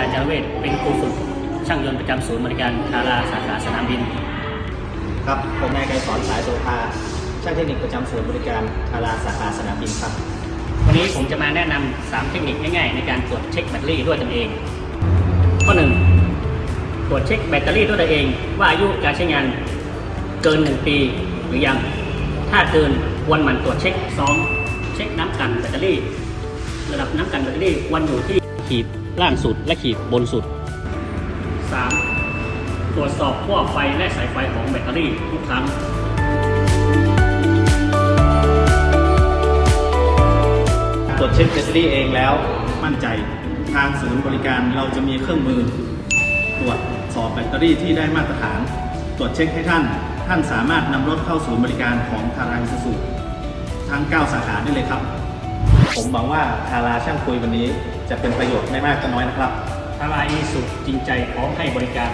วศเป็นครูฝึกช่างยนต์ประจำศูนย์บริการทาราสาขาสนามบิน ครับผมนายไกรสอนสายโสภาช่างเทคนิคประจำศูนย์บริการทาราสาขาสนามบินครับ วันนี้ผมจะมาแนะนำ3เทคนิคง่ายๆ ในการตรวจเช็คแบตเตอรี่ด้วยตนเอง ข้อ 1 ตรวจเช็คแบตเตอรี่ด้วยตัวเอง ว่าอายุการใช้งานเกิน 1 ปีหรือยัง ถ้าเกินควรหมั่นตรวจเช็ค2เช็คน้ำกันแบตเตอรี่ ระดับน้ำกันแบตเตอรี่ควรอยู่ที่ ขีดล่างสุดและขีดบนสุด 3. ตรวจสอบขั้วไฟและสายไฟของแบตเตอรี่ทุกครั้ง ตรวจเช็คแบตเตอรี่เองแล้วมั่นใจ ทางศูนย์บริการเราจะมีเครื่องมือ ตรวจสอบแบตเตอรี่ที่ได้มาตรฐาน ตรวจเช็คให้ท่าน ท่านสามารถนำรถเข้าศูนย์บริการของทาราอิสุสุทั้ง 9 สาขาได้เลยครับ ผมหวังว่าทาราช่างคุยวันนี้ จะเป็นประโยชน์ไม่มากก็น้อยนะครับทาราอีสุจริงใจพร้อมให้บริการ